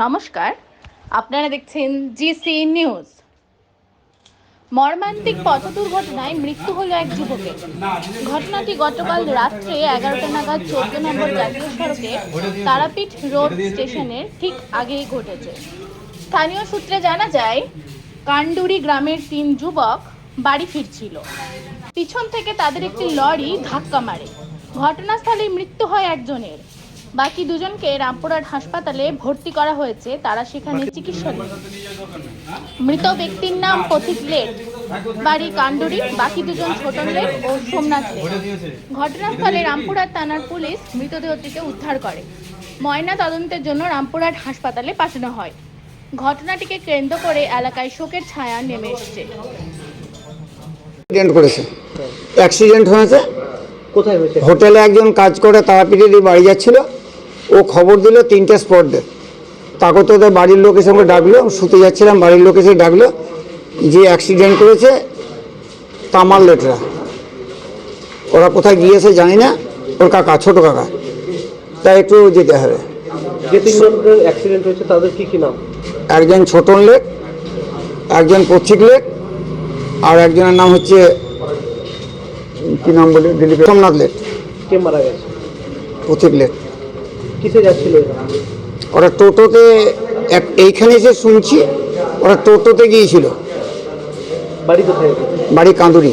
নমস্কার, আপনারা দেখছেন জিসি নিউজ। মর্মান্তিক পথ দুর্ঘটনায় মৃত্যু হলো এক যুবকের। ঘটনাটি গতকাল রাত্রে এগারোটা নাগাদ চোদ্দ নম্বর জাতীয় সড়কে তারাপীঠ রোড স্টেশনের ঠিক আগেই ঘটেছে। স্থানীয় সূত্রে জানা যায় কান্ডুরি গ্রামের তিন যুবক বাড়ি ফিরছিল। পিছন থেকে তাদের একটি লরি ধাক্কা মারে। ঘটনাস্থলেই মৃত্যু হয় একজনের। বাকি দুজনকে রামপুরহাট হাসপাতালে ভর্তি করা হয়েছে। তারা সেখানে চিকিৎসাধীন মৃত ব্যক্তির নাম পথিক লেট বাড়ি কান্ডুরি বাকি দুজন ছোটন লেট ও সোমনাথ লেট ঘটনাস্থলে রামপুরহাট থানার পুলিশ মৃতদেহটিকে উদ্ধার করে। ময়না তদন্তের জন্য রামপুরহাট হাসপাতালে পাঠানো হয়। ঘটনাটিকে কেন্দ্র করে এলাকায় শোকের ছায়া নেমে এসছে। অ্যাক্সিডেন্ট করেছে। অ্যাক্সিডেন্ট হয়েছে। কোথায় হয়েছে? হোটেলে একজন কাজ করে তারাপীঠেরই বাড়ি যাচ্ছিল। ও খবর দিল তিনটে স্পট ডেট তাকে তো ওদের বাড়ির লোক এসে আমাকে ডাকলো শুতে যাচ্ছিলাম বাড়ির লোক এসে ডাকলো যে অ্যাক্সিডেন্ট করেছে তামার লেটরা। ওরা কোথায় গিয়েছে জানি না ওর কাকা ছোট কাকা। তাই একটু যেতে হবে। যে তিনজনের অ্যাক্সিডেন্ট হয়েছে তাদের কি কি নাম? একজন ছোটন লেক একজন পথিক লেক আর একজনের নাম হচ্ছে কি নাম বলি দিলীপ সোমনাথ লেক। কে মারা গেছে? পথিক লেক। কিসে যাচ্ছিল ওরা টোটোতে এক এইখানে এসে শুনছি ওরা টোটোতে গিয়েছিল। বাড়ি কোথায়? বাড়ি কাঁদুরি।